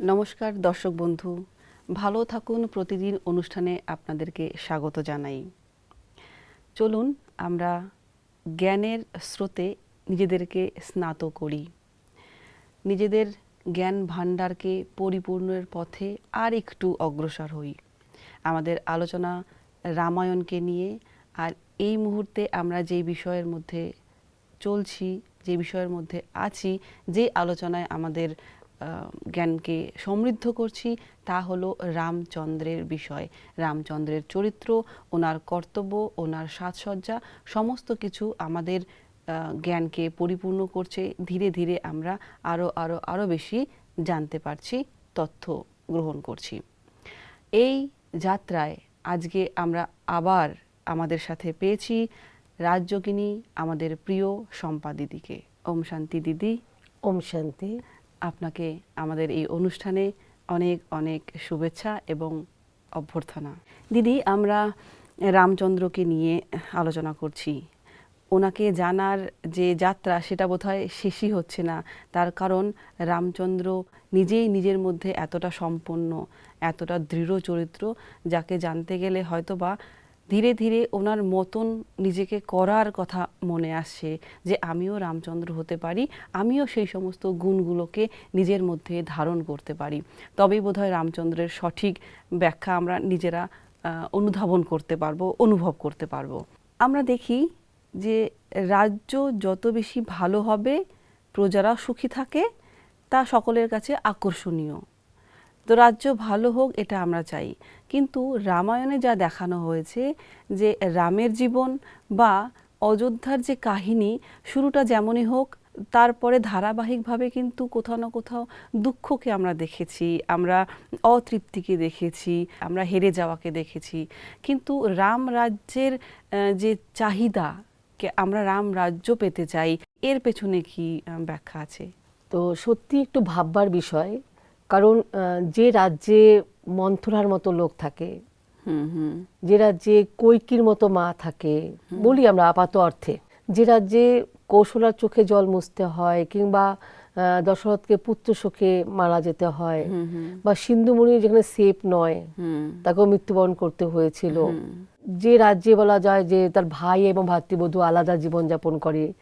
নমস্কার দর্শক বন্ধু, ভালো থাকুন প্রতিদিন অনুষ্ঠানে আপনাদেরকে স্বাগত জানাই। চলুন আমরা জ্ঞানের স্রোতে নিজেদেরকে স্নাত করি। নিজেদের জ্ঞান ভাণ্ডারকে পরিপূর্ণের পথে আর একটু অগ্রসর হই। আমাদের আলোচনা রামায়ণকে নিয়ে আর এই মুহূর্তে আমরা যে বিষয়ের মধ্যে চলছি, যে বিষয়ের মধ্যে আছি, যে আলোচনায় আমাদের জ্ঞানকে সমৃদ্ধ করছি তা হলো রামচন্দ্রের বিষয়। রামচন্দ্রের চরিত্র, ওনার কর্তব্য, ওনার সাজসজ্জা, সমস্ত কিছু আমাদের জ্ঞানকে পরিপূর্ণ করছে ধীরে ধীরে আমরা আরও আরও আরও বেশি জানতে পারছি তথ্য গ্রহণ করছি। এই যাত্রায় আজকে আমরা আবার আমাদের সাথে পেয়েছি রাজযোগিনী আমাদের প্রিয় শম্পা দিদিকে। ওম শান্তি দিদি। ওম শান্তি। আপনাকে আমাদের এই অনুষ্ঠানে অনেক অনেক শুভেচ্ছা এবং অভ্যর্থনা। দিদি আমরা রামচন্দ্রকে নিয়ে আলোচনা করছি। ওনাকে জানার যে যাত্রা সেটা বোধহয় শেষই হচ্ছে না। তার কারণ রামচন্দ্র নিজেই নিজের মধ্যে এতটা সম্পন্ন, এতটা দৃঢ় চরিত্র, যাকে জানতে গেলে হয়তো বা ধীরে ধীরে ওনার মতন নিজেকে করার কথা মনে আসছে যে, আমিও রামচন্দ্র হতে পারি, আমিও সেই সমস্ত গুণগুলোকে নিজের মধ্যে ধারণ করতে পারি। তবেই বোধহয় রামচন্দ্রের সঠিক ব্যাখ্যা আমরা নিজেরা অনুধাবন করতে পারব, অনুভব করতে পারব। আমরা দেখি যে রাজ্য যত বেশি ভালো হবে, প্রজারা সুখী থাকে, তা সকলের কাছে আকর্ষণীয়। তো রাজ্য ভালো হোক, এটা আমরা চাই। কিন্তু রামায়ণে যা দেখানো হয়েছে যে রামের জীবন বা অযোধ্যার যে কাহিনী, শুরুটা যেমনই হোক, তারপরে ধারাবাহিকভাবে কিন্তু কোথাও না কোথাও দুঃখকে আমরা দেখেছি, আমরা অতৃপ্তিকে দেখেছি, আমরা হেরে যাওয়াকে দেখেছি। কিন্তু রাম রাজ্যের যে চাহিদা আমরা রাম রাজ্য পেতে চাই এর পেছনে কি ব্যাখ্যা আছে? তো সত্যি একটু ভাববার বিষয় কারণ যে রাজ্যে মন্থরার মতো লোক থাকে যে রাজ্যে কৈকির মতো মা থাকে বলি আমরা আপাত অর্থে যে রাজ্যে কৌশলার চোখে জল মুছতে হয় কিংবা দশরথকে পুত্র শোকে মারা যেতে হয় বা সিন্ধুমণি যেখানে সেফ নয় তাকেও মৃত্যুবরণ করতে হয়েছিল যে রাজ্যে বলা যায় যে তার ভাই এবং ভাতৃবধূ আলাদা জীবনযাপন করে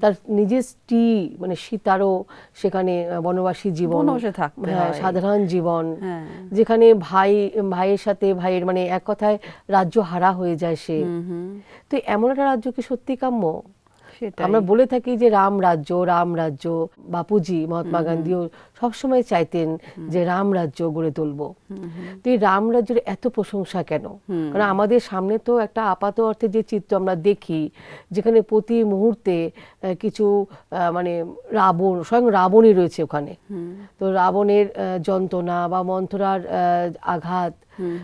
তার নিজের স্ত্রী মানে সীতারও সেখানে বনবাসী জীবন হ্যাঁ, সাধারণ জীবন হ্যাঁ। যেখানে ভাই ভাইয়ের সাথে ভাইয়ের মানে এক কথায় রাজ্য হারা হয়ে যায় সে। তো এমন একটা রাজ্য কি সত্যি কাম্য? আমরা বলে থাকি যে রাম রাজ্য রাম রাজ্য বাপুজি মহাত্মা গান্ধীও সবসময় চাইতেন যে রাম রাজ্য গড়ে তুলবো। তো এই রাম রাজ্যের এত প্রশংসা কেন? কারণ আমাদের সামনে তো একটা আপাত অর্থে যে চিত্র আমরা দেখি যেখানে প্রতি মুহূর্তে কিছু মানে রাবণ স্বয়ং রাবণই রয়েছে ওখানে। তো রাবণের যন্ত্রণা বা মন্থরার আহ, আঘাত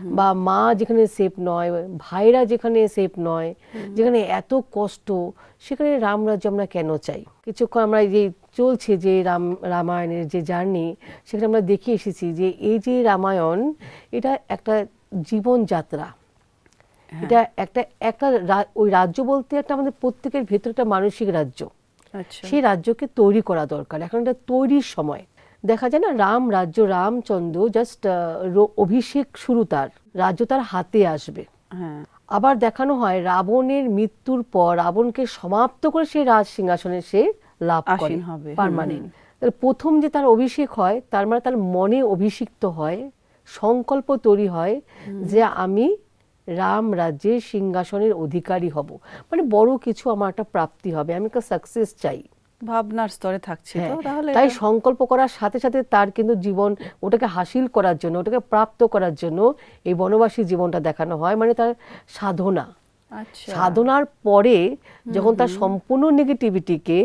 বা মা যেখানে সেফ নয় ভাইরা যেখানে সেফ নয় যেখানে এত কষ্ট সেখানে রামরাজ্য আমরা কেন চাই? কিছুক্ষণ আমরা এই যে চলছে যে রাম রামায়ণের যে জার্নি সেখানে আমরা দেখে এসেছি যে এই যে রামায়ণ এটা একটা জীবনযাত্রা। এটা একটা একটা ওই রাজ্য বলতে একটা আমাদের প্রত্যেকের ভেতরে একটা মানসিক রাজ্য। আচ্ছা। সেই রাজ্যকে তৈরি করা দরকার। এখন এটা তৈরির সময়। দেখা যায় না রাম রাজ্য রামচন্দ্র জাস্ট অভিষেক শুরু তার। রাজ্য তার হাতে আসবে। হ্যাঁ। আবার দেখানো হয় রাবণের মৃত্যুর পর রাবণকে সমাপ্ত করে সে রাজ সিংহাসনে সে লাভ করে। হুম, প্রথম যে তার অভিষেক হয় তার মানে তার মনে অভিষিক্ত হয় সংকল্প তৈরি হয় যে আমি রাম রাজ্যের সিংহাসনের অধিকারী হব। মানে বড় কিছু আমার একটা প্রাপ্তি হবে আমি একটা সাকসেস চাই। ভাবনার স্তরে থাকছে তো হ্যাঁ, তাহলে তাই সংকল্প করার সাথে সাথে তার কিন্তু জীবন ওটাকে হাসিল করার জন্য ওটাকে প্রাপ্ত করার জন্য এই বনবাসী জীবনটা দেখানো হয় মানে তার সাধনা। আচ্ছা। সাধনার পরে যখন তার সম্পূর্ণ নেগেটিভিটিকে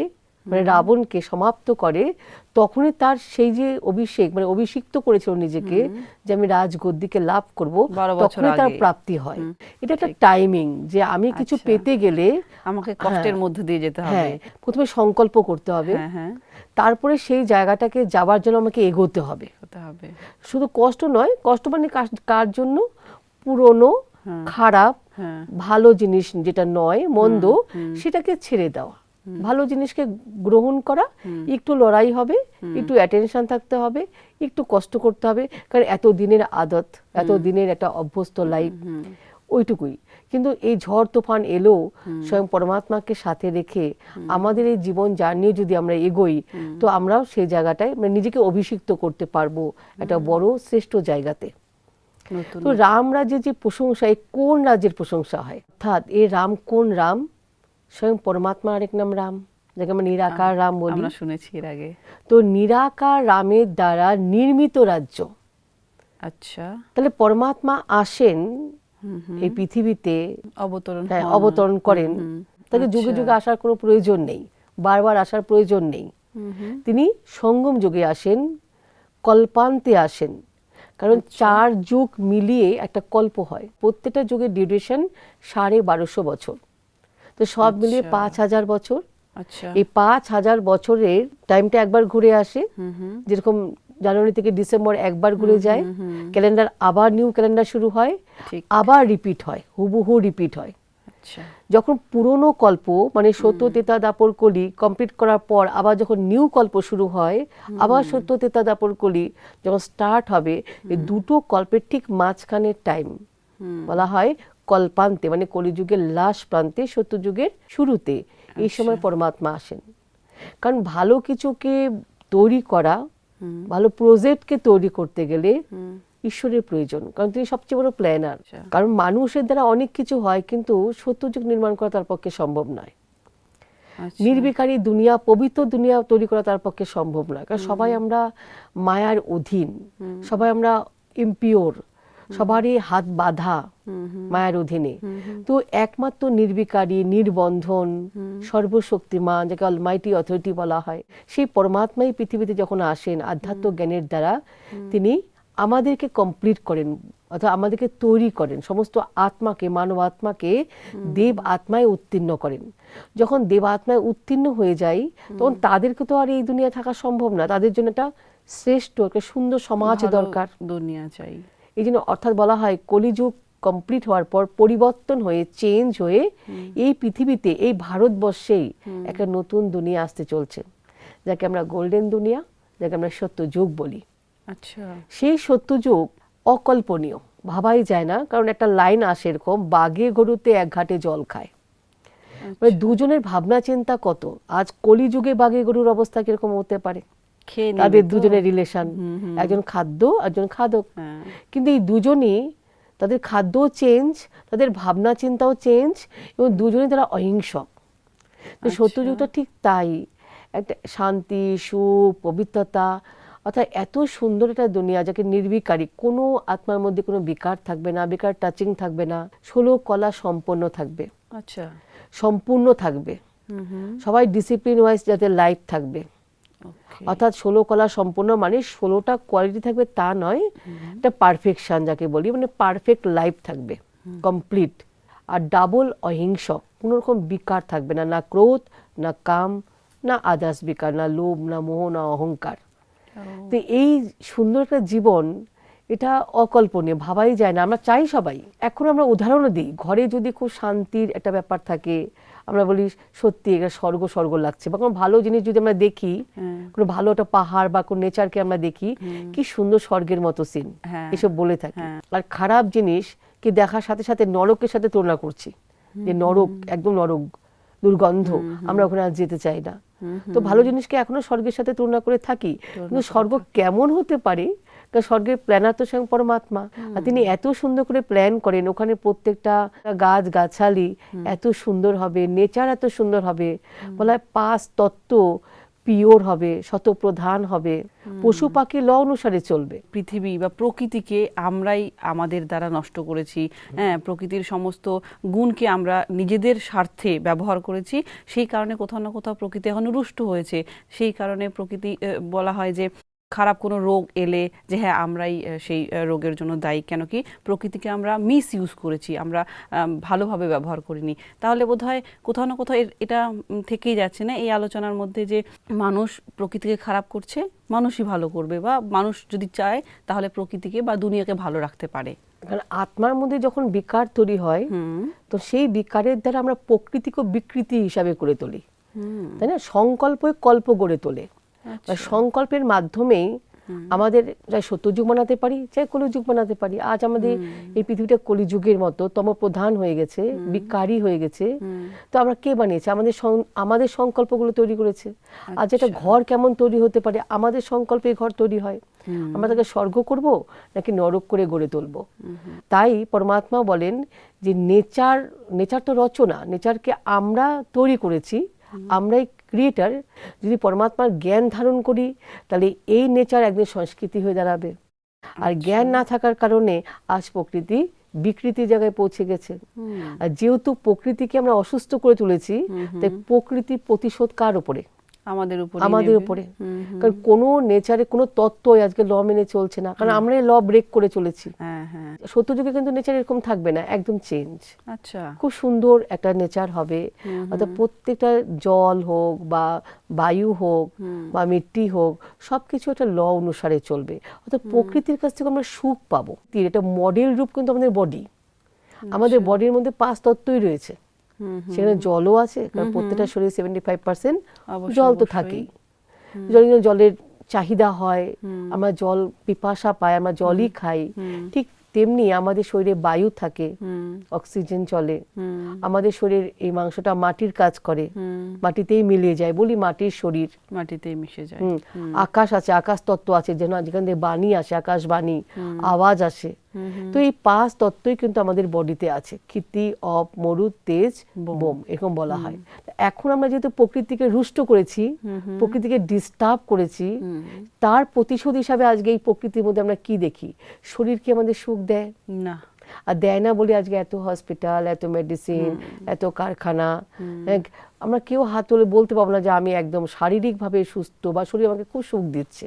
মানে রাবণকে সমাপ্ত করে তখনই তার সেই যে অভিষেক মানে অভিষিক্ত করেছিল নিজেকে যে আমি রাজগদ্দিকে লাভ করব তখনই তার প্রাপ্তি হয়। এটা একটা টাইমিং যে আমি কিছু আচ্ছা। পেতে গেলে আমাকে কষ্টের মধ্যে দিয়ে যেতে হবে। হ্যাঁ প্রথমে সংকল্প করতে হবে। হ্যাঁ হ্যাঁ। তারপরে সেই জায়গাটাকে যাবার জন্য আমাকে এগোতে হবে। শুধু কষ্ট নয় কষ্ট মানে কার- জন্য? পুরনো খারাপ হ্যাঁ। ভালো জিনিস যেটা নয় মন্দ সেটাকে ছেড়ে দেওয়া। ভালো জিনিসকে গ্রহণ করা একটু লড়াই হবে একটু অ্যাটেনশন থাকতে হবে একটু কষ্ট করতে হবে কারণ এত দিনের আদত এত দিনের একটা অভ্যস্ত লাইফ ওইটুকুই। কিন্তু এই ঝড় তুফান এলো স্বয়ং পরমাত্মাকে সাথে রেখে আমাদের এই জীবন জার্নিও যদি আমরা এগোই তো আমরাও সেই জায়গাটায় মানে নিজেকে অভিষিক্ত করতে পারব একটা বড় শ্রেষ্ঠ জায়গাতে। তো রাম রাজ্যের যে প্রশংসা এই কোন রাজ্যের প্রশংসা হয়? অর্থাৎ এই রাম কোন রাম? স্বয়ং পরমাত্মা আরেক নাম রাম যাকে আমরা নিরাকার রাম বলি। আমরা শুনেছি এর আগে। তো নিরাকার রামের দ্বারা নির্মিত রাজ্য। আচ্ছা। তাহলে পরমাত্মা আসেন এই পৃথিবীতে। অবতরণ হ্যাঁ অবতরণ করেন। তাকে যুগে আচ্ছা। যুগে আসার কোনো প্রয়োজন নেই। বারবার আসার প্রয়োজন নেই। তিনি সঙ্গম যুগে আসেন কল্পান্তে আসেন। কারণ আচ্ছা। চার যুগ মিলিয়ে একটা কল্প হয়। প্রত্যেকটা যুগের ডিউরেশন সাড়ে বারোশো বছর। তো সব মিলিয়ে আচ্ছা। পাঁচ হাজার বছর। আচ্ছা। এই পাঁচ হাজার বছরের টাইমটা একবার ঘুরে আসে। যেরকম জানুয়ারি থেকে ডিসেম্বর একবার ঘুরে যায়। ক্যালেন্ডার আবার নিউ ক্যালেন্ডার শুরু হয়। আবার রিপিট হয়। হুবহু রিপিট হয়। আচ্ছা। যখন পুরনো কল্প মানে সত্য তেতা দাপর কলি কমপ্লিট করার পর আবার যখন নিউ কল্প শুরু হয় আবার সত্য তেতা দাপর কলি যখন স্টার্ট হবে দুটো কল্পের ঠিক মাঝখানের টাইম বলা হয় কল্পান্তে মানে কলিযুগের লাস্ট প্রান্তে সত্যযুগের শুরুতে এই সময় পরমাত্মা আসেন। কারণ ভালো কিছুকে তৈরি করা ভালো প্রজেক্টকে তৈরি করতে গেলে ঈশ্বরের প্রয়োজন কারণ তিনি সবচেয়ে বড় প্ল্যানার। আচ্ছা। কারণ মানুষের দ্বারা অনেক কিছু হয় কিন্তু সত্যযুগ নির্মাণ করা তার পক্ষে সম্ভব নয়। আচ্ছা। নির্বিকারী দুনিয়া পবিত্র দুনিয়া তৈরি করা তার পক্ষে সম্ভব নয়। কারণ সবাই আমরা মায়ার অধীন সবাই আমরা ইম্পিওর সবারই হাত বাঁধা মায়ার অধীনে। তো একমাত্র নির্বিকারী নির্বন্ধন সর্বশক্তিমান যাকে অলমাইটি অথরিটি বলা হয় সেই পরমাত্মাই পৃথিবীতে যখন আসেন আধ্যাত্ম জ্ঞানের দ্বারা তিনি আমাদেরকে কমপ্লিট করেন অর্থাৎ আমাদেরকে তৈরি করেন। সমস্ত আত্মাকে মানব আত্মাকে দেব আত্মায় উত্তীর্ণ করেন। যখন দেব আত্মায় উত্তীর্ণ হয়ে যায় তখন তাদেরকে তো আর এই দুনিয়া থাকা সম্ভব না। তাদের জন্য একটা শ্রেষ্ঠ একটা সুন্দর সমাজ দরকার। দুনিয়া চাই। এই জন্য অর্থাৎ বলা হয় কলিযুগ কমপ্লিট হওয়ার পর পরিবর্তন হয়ে চেঞ্জ হয়ে এই পৃথিবীতে এই ভারতবর্ষেই একটা নতুন দুনিয়া আসতে চলছে। যাকে আমরা গোল্ডেন দুনিয়া যাকে আমরা সত্য যুগ বলি। আচ্ছা। সেই সত্যযুগ অকল্পনীয়। ভাবাই যায় না কারণ একটা লাইন আসে এরকম বাঘে গরুতে এক ঘাটে জল খায়। মানে দুজনের ভাবনা চিন্তা কত? আজ কলিযুগে বাঘে গরুর অবস্থা কীরকম হতে পারে? তাদের দুজনের রিলেশন একজন খাদ্য একজন খাদক। হ্যাঁ। কিন্তু এই দুজনই তাদের খাদ্যও চেঞ্জ তাদের ভাবনা চিন্তাও চেঞ্জ এবং দুজনেই তারা অহিংসক। তো আচ্ছা। সত্যযুগটা ঠিক তাই। একটা শান্তি সুখ পবিত্রতা অর্থাৎ এত সুন্দর একটা দুনিয়া যাকে নির্বিকারী কোনো আত্মার মধ্যে কোনো বিকার থাকবে না বিকার টাচিং থাকবে না ষোলো কলা সম্পন্ন থাকবে। আচ্ছা। সম্পূর্ণ থাকবে। সবাই ডিসিপ্লিন ওয়াইজ যাতে লাইফ থাকবে। অর্থাৎ ষোলো কলা সম্পূর্ণ মানে ষোলোটা কোয়ালিটি থাকবে তা নয় একটা পারফেকশন যাকে বলি মানে পারফেক্ট লাইফ থাকবে কমপ্লিট আর ডাবল অহিংসক কোনো রকম বিকার থাকবে না না ক্রোধ না কাম না আদাস বিকার না লোভ না মোহ না অহংকার। তো এই সুন্দর একটা জীবন এটা অকল্পনীয় ভাবাই যায় না। আমরা চাই সবাই। এখন আমরা উদাহরণও দিই ঘরে যদি খুব শান্তির একটা ব্যাপার থাকে আমরা বলি সত্যি এটা স্বর্গ স্বর্গ লাগছে বা কোনো ভালো জিনিস যদি আমরা দেখি হ্যাঁ। কোনো ভালো একটা পাহাড় বা কোনো নেচারকে আমরা দেখি কি সুন্দর স্বর্গের মতো সিন হ্যাঁ। এসব বলে থাকি। হ্যাঁ। আর খারাপ জিনিস কি দেখার সাথে সাথে নরকের সাথে তুলনা করছি যে নরক একদম নরক দুর্গন্ধ আমরা ওখানে আর যেতে চাই না। তো ভালো জিনিসকে এখনও স্বর্গের সাথে তুলনা করে থাকি কিন্তু স্বর্গ কেমন হতে পারে কারণ স্বর্গের প্ল্যানার তো স্বয়ং পরমাত্মা। আর তিনি এত সুন্দর করে প্ল্যান করেন ওখানে প্রত্যেকটা গাছ গাছালি এত সুন্দর হবে নেচার এত সুন্দর হবে বলা হয় পাঁচ তত্ত্ব পিওর হবে শতপ্রধান হবে পশু পাখি ল অনুসারে চলবে। পৃথিবী বা প্রকৃতিকে আমরাই আমাদের দ্বারা নষ্ট করেছি হ্যাঁ প্রকৃতির সমস্ত গুণকে আমরা নিজেদের স্বার্থে ব্যবহার করেছি সেই কারণে কোথাও না কোথাও প্রকৃতি এখন রুষ্ট হয়েছে সেই কারণে প্রকৃতি বলা হয় যে খারাপ কোনো রোগ এলে যে হ্যাঁ আমরাই সেই রোগের জন্য দায়ী। কেন কি? প্রকৃতিকে আমরা মিস ইউজ করেছি আমরা ভালোভাবে ব্যবহার করিনি। তাহলে বোধহয় কোথাও না কোথাও এটা থেকেই যাচ্ছে না এই আলোচনার মধ্যে যে মানুষ প্রকৃতিকে খারাপ করছে মানুষই ভালো করবে বা মানুষ যদি চায় তাহলে প্রকৃতিকে বা দুনিয়াকে ভালো রাখতে পারে। কারণ আত্মার মধ্যে যখন বিকার তৈরি হয় তো সেই বিকারের দ্বারা আমরা প্রকৃতিকে বিকৃতি হিসাবে করে তুলি। তাই না? সংকল্পই কল্প গড়ে তোলে। সংকল্পের মাধ্যমেই আমাদের চাই সত্যযুগ বানাতে পারি চাই কলিযুগ বানাতে পারি আজ আমাদের এই পৃথিবীটা কলিযুগের মতো তম প্রধান হয়ে গেছে বিকারী হয়ে গেছে। তো আমরা কে বানিয়েছে? আমাদের আমাদের সংকল্পগুলো তৈরি করেছে। আজ একটা আচ্ছা। ঘর কেমন তৈরি হতে পারে? আমাদের সংকল্পে ঘর তৈরি হয়। আমরা তাকে স্বর্গ করব নাকি নরক করে গড়ে তুলব? তাই পরমাত্মা বলেন যে নেচার নেচার তো রচনা নেচারকে আমরা তৈরি করেছি আমরাই ক্রিয়েটার যদি পরমাত্মার জ্ঞান ধারণ করি তাহলে এই নেচার একদিন সংস্কৃতি হয়ে দাঁড়াবে। আর জ্ঞান না থাকার কারণে আজ প্রকৃতি বিকৃতি জায়গায় পৌঁছে গেছে। আর যেহেতু প্রকৃতিকে আমরা অসুস্থ করে তুলেছি তাই প্রকৃতি প্রতিশোধ কার উপরে? আমাদের উপরে। কারণ কোনো নেচারে কোনো তত্ত্বই আজকে ল মেনে চলছে না। কারণ আমরা ল ব্রেক করে চলেছি। হ্যাঁ হ্যাঁ। সত্যযুগে কিন্তু নেচার এরকম থাকবে না একদম চেঞ্জ আচ্ছা। খুব সুন্দর একটা নেচার হবে। অর্থাৎ প্রত্যেকটা জল হোক বা বায়ু হোক বা মিট্টি হোক সবকিছু একটা ল অনুসারে চলবে। অর্থাৎ প্রকৃতির কাছ থেকে আমরা সুখ পাবো। তীর এটা মডেল রূপ কিন্তু আমাদের বডি আমাদের বডির মধ্যে পাঁচ তত্ত্বই রয়েছে। সেখানে জলও আছে কারণ প্রত্যেকটা শরীরে সেভেন্টি ফাইভ পার্সেন্ট জল তো থাকেই। জল জলের চাহিদা হয় আমরা জল পিপাসা পাই আমরা জলই খাই ঠিক তেমনি আমাদের শরীরে বায়ু থাকে অক্সিজেন চলে। আমাদের শরীর এই মাংসটা মাটির কাজ করে মাটিতেই মিলিয়ে যায় বলি মাটির শরীর। মাটিতেই মিশে যায়। আকাশ আছে আকাশ তত্ত্ব আছে যেন যেখান থেকে বাণী আসে আকাশ বাণী আওয়াজ আসে। তো এই পাঁচ তত্ত্বই কিন্তু আমাদের বডিতে আছে। ক্ষিতি অপ মরু তেজ বোম। এরকম বলা হয়। এখন আমরা যেহেতু প্রকৃতিকে রুষ্ট করেছি প্রকৃতিকে ডিস্টার্ব করেছি তার প্রতিশোধ হিসাবে আজকে এই প্রকৃতির মধ্যে আমরা কি দেখি? শরীর কি আমাদের সুখ দেয়? না। আর দেয় না বলে আজকে এত হসপিটাল এত মেডিসিন এত কারখানা। আমরা কেউ হাত তুলে বলতে পারব না যে আমি একদম শারীরিকভাবে সুস্থ বা শরীর আমাকে খুব সুখ দিচ্ছে।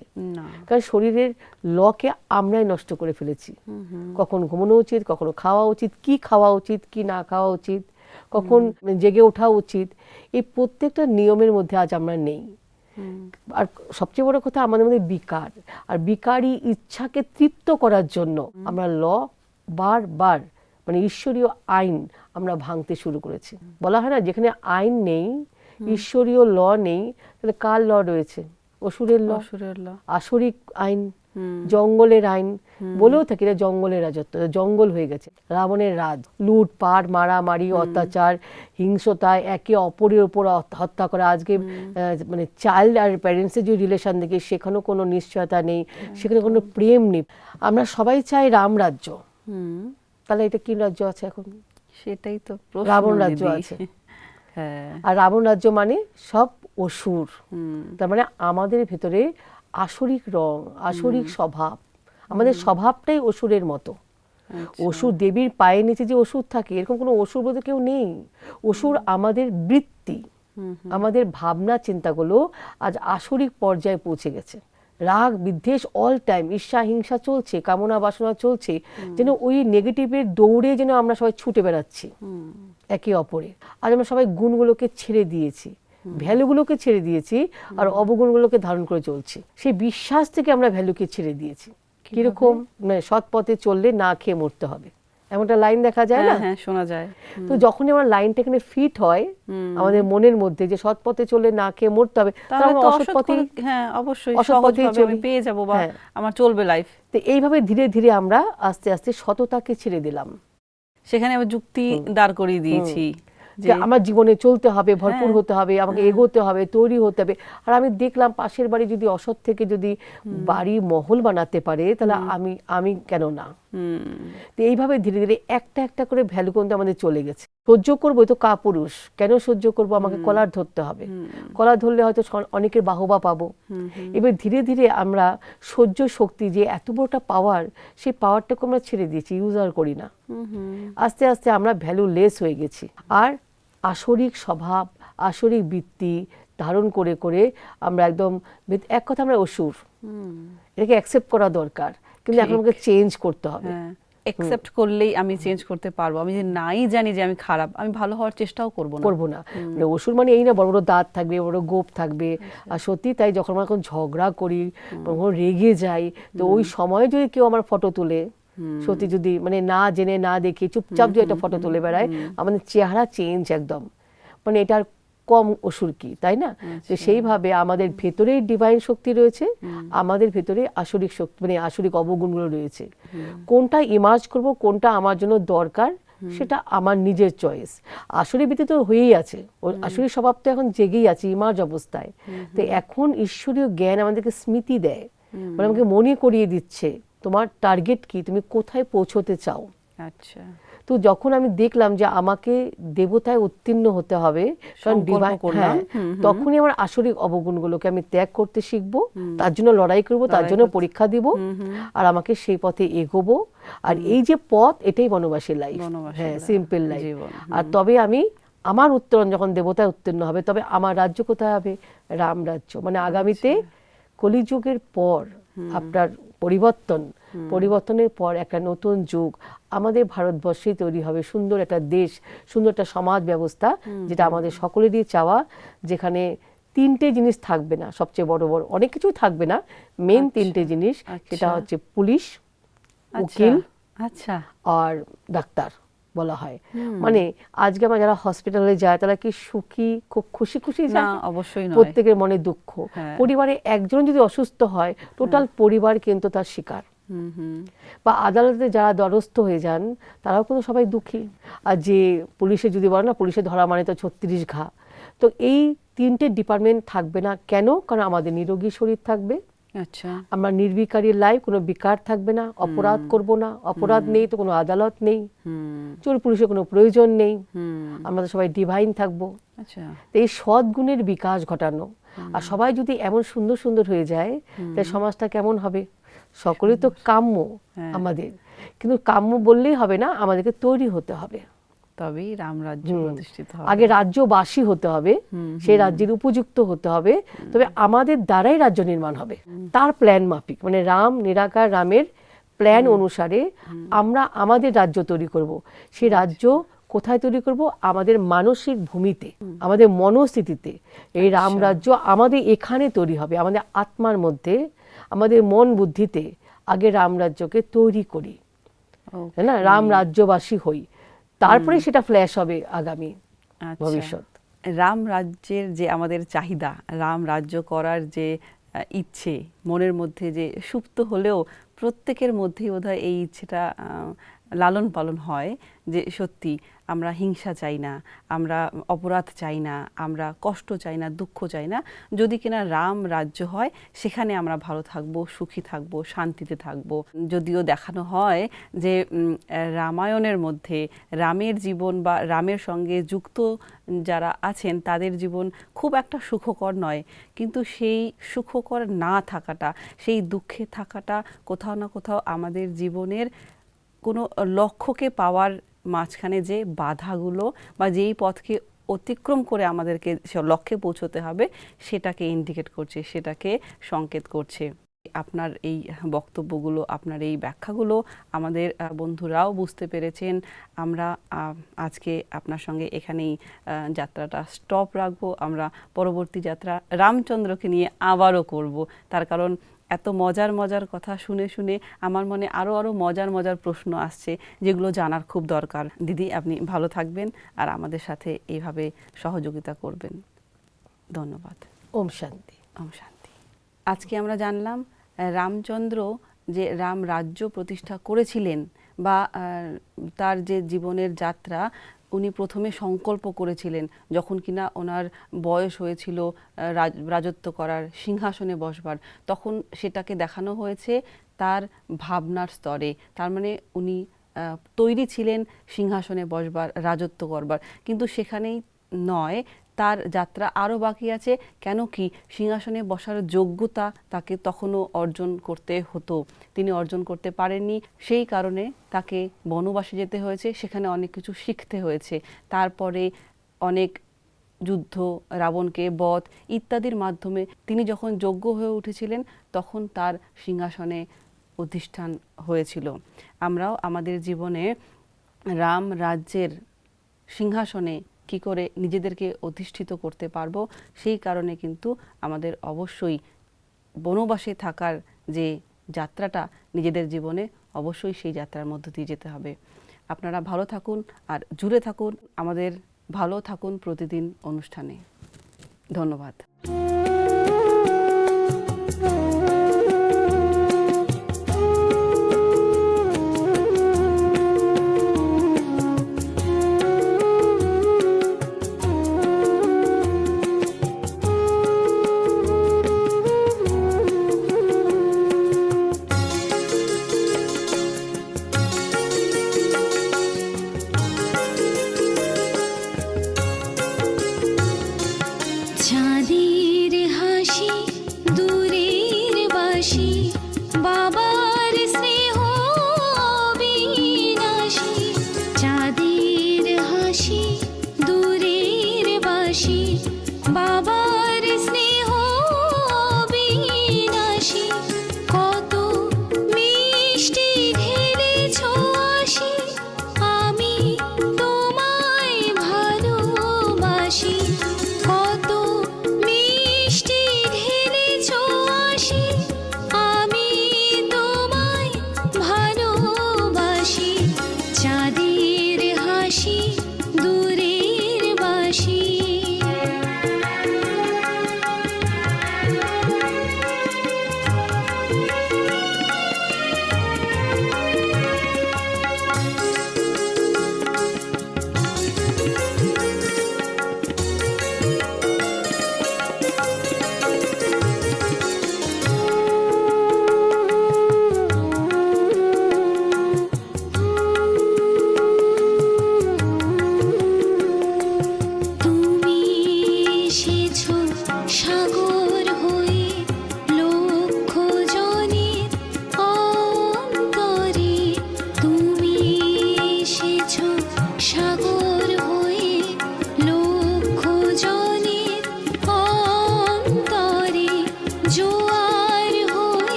কারণ শরীরের লকে আমরাই নষ্ট করে ফেলেছি। কখন ঘুমানো উচিত কখনো খাওয়া উচিত কি খাওয়া উচিত কি না খাওয়া উচিত কখন জেগে ওঠা উচিত এই প্রত্যেকটা নিয়মের মধ্যে আজ আমরা নেই। আর সবচেয়ে বড় কথা আমাদের মধ্যে বিকার। আর বিকারী ইচ্ছাকে তৃপ্ত করার জন্য আমরা ল বারবার মানে ঈশ্বরীয় আইন আমরা ভাঙতে শুরু করেছি। বলা হয় না যেখানে আইন নেই ঈশ্বরীয় ল নেই তাহলে কার ল রয়েছে? অসুরের ল? আসরিক আইন জঙ্গলের আইন বলেও থাকি এটা জঙ্গলের রাজত্ব জঙ্গল হয়ে গেছে। রাবণের রাজ লুট পাট মারামারি অত্যাচার হিংসতায় একে অপরের উপর হত- হত্যা করা আজকে মানে চাইল্ড আর প্যারেন্টসের যে রিলেশন দেখি সেখানেও কোনো নিশ্চয়তা নেই সেখানে কোনো প্রেম নেই। আমরা সবাই চাই রাম রাজ্য। হুম তাহলে এটা কি রাজ্য আছে এখন? সেটাই তো রাবণ রাজ্য আছে। হ্যাঁ। আর রাবণ রাজ্য মানে সব অসুর। তার মানে আমাদের ভেতরে আসরিক রং আসরিক স্বভাব আমাদের স্বভাবটাই অসুরের মতো। আচ্ছা। অসুর দেবীর পায়ের নিচে যে অসুর থাকে এরকম কোনো অসুর বলতে কেউ নেই। অসুর আমাদের বৃত্তি আমাদের ভাবনা চিন্তাগুলো আজ আসরিক পর্যায়ে পৌঁছে গেছে। রাগ বিদ্বেষ অল টাইম ঈর্ষা হিংসা চলছে কামনা বাসনা চলছে যেন ওই নেগেটিভের দৌড়ে যেন আমরা সবাই ছুটে বেড়াচ্ছি। একে অপরে আজ আমরা সবাই গুণগুলোকে ছেড়ে দিয়েছি ভ্যালুগুলোকে ছেড়ে দিয়েছি আর অবগুণগুলোকে ধারণ করে চলছি। সেই বিশ্বাস থেকে আমরা ভ্যালুকে ছেড়ে দিয়েছি। কীরকম? মানে সৎ পথে চললে না খেয়ে মরতে হবে। এমনটা লাইন দেখা যায় না? হ্যাঁ হ্যাঁ শোনা যায়। তো যখনই আমার লাইনটা এখানে ফিট হয় আমাদের মনের মধ্যে যে সৎ পথে চললে না খেয়ে মরতে হবে তাহলে তো অসৎ পথে হ্যাঁ অবশ্যই অসৎ আমি পেয়ে যাব বা হ্যাঁ। আমার চলবে লাইফ তো এইভাবে ধীরে ধীরে আমরা আস্তে আস্তে সততাকে ছেড়ে দিলাম। সেখানে আমি যুক্তি দাঁড় করিয়ে দিয়েছি যে আমার জীবনে চলতে হবে ভরপুর হ্যাঁ। হতে হবে আমাকে এগোতে হবে তৈরি হতে হবে। আর আমি দেখলাম পাশের বাড়ি যদি অসৎ থেকে যদি বাড়ি মহল বানাতে পারে তাহলে আমি আমি কেন না? তো এইভাবে ধীরে ধীরে একটা একটা করে ভ্যালু কিন্তু আমাদের চলে গেছে। সহ্য করব তো কাপুরুষ। কেন সহ্য করব? আমাকে কলার ধরতে হবে। কলার ধরলে হয়তো অনেকের বাহবা পাবো। এবার ধীরে ধীরে আমরা সহ্য শক্তি যে এত বড়টা পাওয়ার সেই পাওয়ারটাকে আমরা ছেড়ে দিয়েছি ইউজ আর করি না। আস্তে আস্তে আমরা ভ্যালু লেস হয়ে গেছি। আর আসরিক স্বভাব আসরিক বৃত্তি ধারণ করে করে আমরা একদম এক কথা আমরা অসুর। এটাকে অ্যাকসেপ্ট করা দরকার। কিন্তু এখন আমাকে চেঞ্জ করতে হবে। একসেপ্ট করলেই আমি চেঞ্জ করতে পারব। আমি যে নাই জানি যে আমি খারাপ আমি ভালো হওয়ার চেষ্টাও করব না। করব না। মানে অসুর মানে এই না বড় বড় দাঁত থাকবে বড় গোপ থাকবে। আর সত্যি তাই যখন আমরা এখন ঝগড়া করি কখনো রেগে যাই তো ওই সময় যদি কেউ আমার ফটো তুলে সত্যি যদি মানে না জেনে না দেখে চুপচাপ যদি একটা ফটো তুলে বেড়ায় আমাদের চেহারা চেঞ্জ একদম। মানে এটার কম অসুর কি তাই না? তো সেইভাবে আমাদের ভেতরেই ডিভাইন শক্তি রয়েছে আমাদের ভেতরে আসরিক শক্তি মানে আসরিক অবগুণগুলো রয়েছে। কোনটা ইমার্জ করব কোনটা আমার জন্য দরকার সেটা আমার নিজের চয়েস আসলে তো হয়েই আছে ওর আসলে স্বভাব তো এখন জেগেই আছে ইমার্জ অবস্থায়। তো এখন ঈশ্বরীয় জ্ঞান আমাদেরকে স্মৃতি দেয় মানে আমাকে মনে করিয়ে দিচ্ছে তোমার টার্গেট কি তুমি কোথায় পৌঁছতে চাও? আচ্ছা। তো যখন আমি দেখলাম যে আমাকে দেবতায় উত্তীর্ণ হতে হবে কারণ। হ্যাঁ, তখনই আমার আসরিক অবগুণগুলোকে আমি ত্যাগ করতে শিখব তার জন্য লড়াই করব তার জন্য পরীক্ষা দিব আর আমাকে সেই পথে এগোবো। আর এই যে পথ এটাই বনবাসী লাইফ হ্যাঁ সিম্পল লাইফ আর তবে আমি আমার উত্তরণ যখন দেবতায় উত্তীর্ণ হবে তবে আমার রাজ্য কোথায় হবে? রাম রাজ্য। মানে আগামীতে কলিযুগের পর আপনার পরিবর্তন পরিবর্তনের পর একটা নতুন যুগ। আমাদের ভারতবর্ষে তৈরি হবে সুন্দর একটা দেশ সুন্দর একটা সমাজ ব্যবস্থা যেটা আমাদের সকলেরই চাওয়া যেখানে তিনটে জিনিস থাকবে না সবচেয়ে বড় বড় অনেক কিছু থাকবে না। মেন তিনটে জিনিস সেটা আচ্ছা। হচ্ছে পুলিশ আচ্ছা উকিল আচ্ছা। আর ডাক্তার। বলা হয়। মানে আজকে আমরা যারা হসপিটালে যায় তারা কি সুখী খুব খুশি খুশি যায়? অবশ্যই নয়। প্রত্যেকের মনে দুঃখ। হ্যাঁ। পরিবারে একজন যদি অসুস্থ হয় টোটাল পরিবার কিন্তু তার শিকার। বা আদালতে যারা দ্বারস্থ হয়ে যান তারাও কিন্তু সবাই দুঃখী। আর যে পুলিশে যদি বলে না পুলিশে ধরা মানে তো ছত্রিশ ঘা। তো এই তিনটে ডিপার্টমেন্ট থাকবে না। কেন? কারণ আমাদের নিরোগী শরীর থাকবে। আচ্ছা। আমরা নির্বিকারী লাইফ কোনো বিকার থাকবে না অপরাধ করব না অপরাধ নেই তো কোনো আদালত নেই। চোর পুলিশের কোনো প্রয়োজন নেই। হুম। আমরা তো সবাই ডিভাইন থাকব। আচ্ছা। তো এই সৎ গুণের বিকাশ ঘটানো। আর সবাই যদি এমন সুন্দর সুন্দর হয়ে যায় তাহলে সমাজটা কেমন হবে? সকলে তো কাম্য হ্যাঁ। আমাদের। কিন্তু কাম্য বললেই হবে না আমাদেরকে তৈরি হতে হবে। তবেই রাম রাজ্য প্রতিষ্ঠিত হবে। আগে রাজ্যবাসী হতে হবে সেই রাজ্যের উপযুক্ত হতে হবে। তবে আমাদের দ্বারাই রাজ্য নির্মাণ হবে। তার প্ল্যান মাফিক। মানে রাম নিরাকার রামের প্ল্যান অনুসারে আমরা আমাদের রাজ্য তৈরি করব। সেই রাজ্য কোথায় তৈরি করব? আমাদের মানসিক ভূমিতে আমাদের মনস্থিতিতে। এই রাম রাজ্য আমাদের এখানে তৈরি হবে আমাদের আত্মার মধ্যে আমাদের মন বুদ্ধিতে আগে রাম রাজ্যকে তৈরি করি. না? রাম রাজ্যবাসী হই। তারপরে সেটা ফ্ল্যাশ হবে আগামী আচ্ছা। ভবিষ্যৎ রাম রাজ্যের যে আমাদের চাহিদা রাম রাজ্য করার যে ইচ্ছে মনের মধ্যে যে সুপ্ত হলেও প্রত্যেকের মধ্যেই বোধহয় এই ইচ্ছেটা আহ, লালন পালন হয় যে সত্যি আমরা হিংসা চাই না, আমরা অপরাধ চাই না, আমরা কষ্ট চাই না, দুঃখ চাই না। যদি কিনা রাম রাজ্য হয়, সেখানে আমরা ভালো থাকব, সুখী থাকব, শান্তিতে থাকব। যদিও দেখানো হয় যে রামায়ণের মধ্যে রামের জীবন বা রামের সঙ্গে যুক্ত যারা আছেন, তাদের জীবন খুব একটা সুখকর নয়। কিন্তু সেই সুখকর না থাকাটা, সেই দুঃখে থাকাটা কোথাও না কোথাও আমাদের জীবনের কোনো লক্ষ্যকে পাওয়ার মাঝখানে যে বাধাগুলো বা যেই পথকে অতিক্রম করে আমাদেরকে লক্ষ্যে পৌঁছতে হবে, সেটাকে ইন্ডিকেট করছে, সেটাকে সংকেত করছে। আপনার এই বক্তব্যগুলো, আপনার এই ব্যাখ্যাগুলো আমাদের বন্ধুরাও বুঝতে পেরেছেন। আমরা আজকে আপনার সঙ্গে এখানেই যাত্রাটা স্টপ রাখব। আমরা পরবর্তী যাত্রা রামচন্দ্রকে নিয়ে আবারও করব। তার কারণ এত মজার মজার কথা শুনে শুনে আমার মনে আরও আরও মজার মজার প্রশ্ন আসছে যেগুলো জানার খুব দরকার। দিদি আপনি ভালো থাকবেন আর আমাদের সাথে এইভাবে সহযোগিতা করবেন। ধন্যবাদ। ওম শান্তি। ওম শান্তি। আজকে আমরা জানলাম রামচন্দ্র যে রাম রাজ্য প্রতিষ্ঠা করেছিলেন বা তার যে জীবনের যাত্রা উনি প্রথমে সংকল্প করেছিলেন যখন কিনা ওনার বয়স হয়েছিল রাজ- রাজত্ব করার, সিংহাসনে বসবার, তখন সেটাকে দেখানো হয়েছে তার ভাবনার স্তরে। তার মানে উনি তৈরি ছিলেন সিংহাসনে বসবার, রাজত্ব করবার। কিন্তু সেখানেই নয় তার যাত্রা আরও বাকি আছে। কেন কি সিংহাসনে বসার যোগ্যতা তাকে তখনও অর্জন করতে হতো। তিনি অর্জন করতে পারেননি। সেই কারণে তাকে বনবাসে যেতে হয়েছে। সেখানে অনেক কিছু শিখতে হয়েছে। তারপরে অনেক যুদ্ধ, রাবণকে বধ ইত্যাদির মাধ্যমে তিনি যখন যোগ্য হয়ে উঠেছিলেন, তখন তার সিংহাসনে অধিষ্ঠান হয়েছিল। আমরাও আমাদের জীবনে রাম রাজ্যের সিংহাসনে কি করে নিজেদেরকে অধিষ্ঠিত করতে পারব, সেই কারণে কিন্তু আমাদের অবশ্যই বনবাসে থাকার যে যাত্রাটা নিজেদের জীবনে অবশ্যই সেই যাত্রার মধ্য দিয়ে যেতে হবে। আপনারা ভালো থাকুন আর জুড়ে থাকুন আমাদের ভালো থাকুন প্রতিদিন অনুষ্ঠানে। ধন্যবাদ।